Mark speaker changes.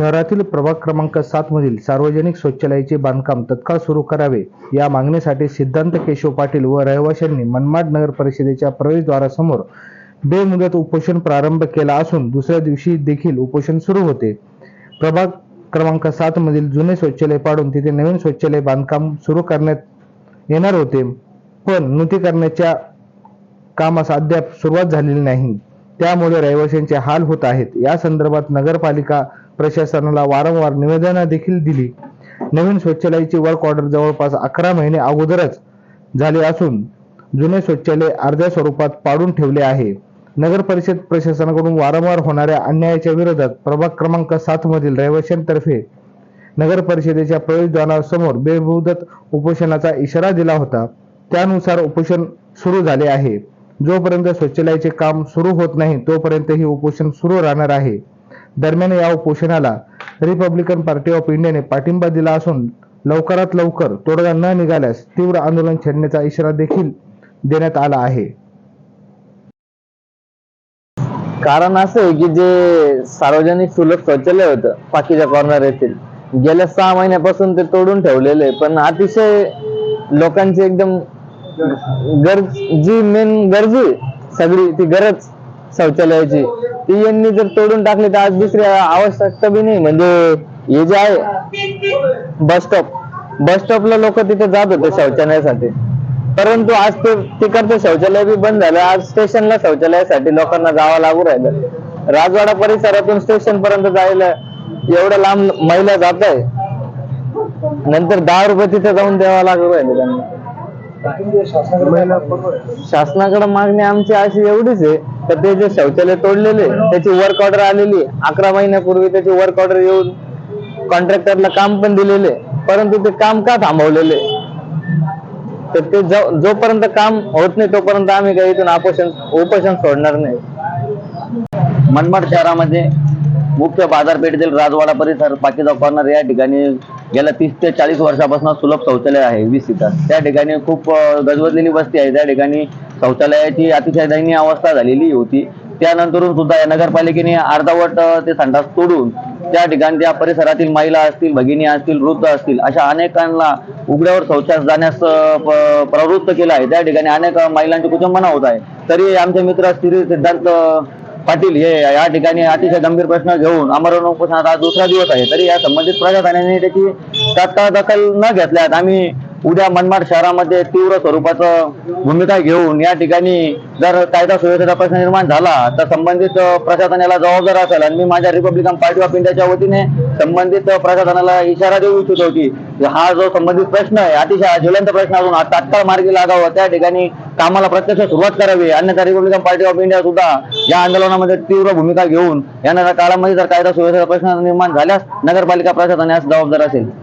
Speaker 1: शहरातील प्रभाग क्रमांक सात मधील सार्वजनिक शौचालयाचे बांधकाम तत्काळ सुरू करावे या मागणीसाठी सिद्धांत केशव पाटील व रहिवाशांनी मनमाड नगर परिषदेच्या प्रवेशद्वारासमोर बेमुदत उपोषण प्रारंभ केला असून दुसऱ्या दिवशी देखील उपोषण सुरू होते प्रभाग क्रमांक सात मधील जुने शौचालय पाडून तिथे नवीन शौचालय बांधकाम सुरू करण्यात येणार होते पण करण्याच्या कामास अद्याप सुरुवात झालेली नाही त्यामुळे रहिवाशांचे हाल होत आहेत या संदर्भात नगरपालिका प्रशासनाला वारंवार निवेदन देखील दिली नवीन शौचालयाची वर्क ऑर्डर जवळपास अकरा महिने अगोदरच झाले असून जुने शौचालय अर्ध्या स्वरूपात पाडून ठेवले आहे नगर परिषद प्रशासनाकडून वारंवार होणाऱ्या अन्यायाच्या विरोधात प्रभाग क्रमांक सात मधील रहिवाशांतर्फे नगर परिषदेच्या प्रवेशद्वारासमोर बेमुदत उपोषणाचा इशारा दिला होता त्यानुसार उपोषण सुरू झाले आहे जोपर्यंत स्वच्छालयाचे काम सुरू होत नाही तोपर्यंत हे उपोषण सुरू राहणार आहे दरम्यान या उपोषणाला रिपब्लिकन पार्टी ऑफ इंडियाने पाठिंबा दिला असून लवकरात लवकर तोडगा न निघाल्यास तीव्र आंदोलन छेडण्याचा इशारा देखील देण्यात आला आहे
Speaker 2: कारण असं आहे की जे सार्वजनिक सुलभ शौचालय होतं पाकीच्या कॉर्नर येथील गेल्या सहा महिन्यापासून ते तोडून ठेवलेले पण अतिशय लोकांची एकदम गरज जी मेन गरज सगळी ती गरज शौचालयाची जर तोडून टाकली तर आज दुसरी आवश्यकता बी नाही म्हणजे हे जे आहे बस स्टॉप बस स्टॉपला लोक तिथे जात होते शौचालयासाठी परंतु आज ते तिकडचं शौचालय बी बंद झालं आज स्टेशनला शौचालयासाठी लोकांना जावं लागू राहिलं राजवाडा परिसरातून स्टेशन पर्यंत जायला एवढं लांब महिला जात आहे नंतर दहा रुपये तिथे जाऊन द्यावा लागू राहिले त्यांना शासनाकडे मागणी आमची अशी एवढीच आहे तर ते जे शौचालय तोडलेले त्याची वर्क ऑर्डर आलेली अकरा महिन्यापूर्वी त्याची वर्क ऑर्डर येऊन कॉन्ट्रॅक्टरला काम पण दिलेले परंतु ते काम का थांबवलेले तर ते जोपर्यंत काम होत नाही तोपर्यंत आम्ही काही इथून आपोषण उपोषण सोडणार नाही मनमाड शहरामध्ये मुख्य बाजारपेठेतील राजवाडा परिसर पाकिजाव कॉर्नर या ठिकाणी गेल्या तीस ते चाळीस वर्षापासून सुलभ शौचालय आहे वीस सीटर त्या ठिकाणी खूप गजबजलेली वस्ती आहे त्या ठिकाणी शौचालयाची अतिशय दयनीय अवस्था झालेली होती त्यानंतरून सुद्धा या नगरपालिकेने अर्धावट ते संडास तोडून त्या ठिकाणी त्या परिसरातील महिला असतील भगिनी असतील वृद्ध असतील अशा अनेकांना उघड्यावर शौचास जाण्यास प्रवृत्त केलं आहे त्या ठिकाणी अनेक महिलांची मना होत आहे तरी आमचे मित्र श्री सिद्धार्थ पाटील हे या ठिकाणी अतिशय गंभीर प्रश्न घेऊन आमरण उपोषणाचा दुसरा दिवस आहे तरी या संबंधित प्रशासनाने त्याची तात्काळ दखल न घेतल्यात आम्ही उद्या मनमाड शहरामध्ये तीव्र स्वरूपाचं भूमिका घेऊन या ठिकाणी जर कायदा सुव्यवस्थेचा प्रश्न निर्माण झाला तर संबंधित प्रशासनाला जबाबदार असेल आणि मी माझ्या रिपब्लिकन पार्टी ऑफ इंडियाच्या वतीने संबंधित प्रशासनाला इशारा देऊ इच्छितो की हा जो संबंधित प्रश्न आहे अतिशय ज्वलंत प्रश्न असून तात्काळ मार्गी लागावा त्या ठिकाणी कामाला प्रत्यक्ष सुरुवात करावी अन्यथा रिपब्लिकन पार्टी ऑफ इंडिया सुद्धा या आंदोलनामध्ये तीव्र भूमिका घेऊन येणाऱ्या काळामध्ये जर कायदा सुव्यवस्थेचा प्रश्न निर्माण झाल्यास नगरपालिका प्रशासन जबाबदार असेल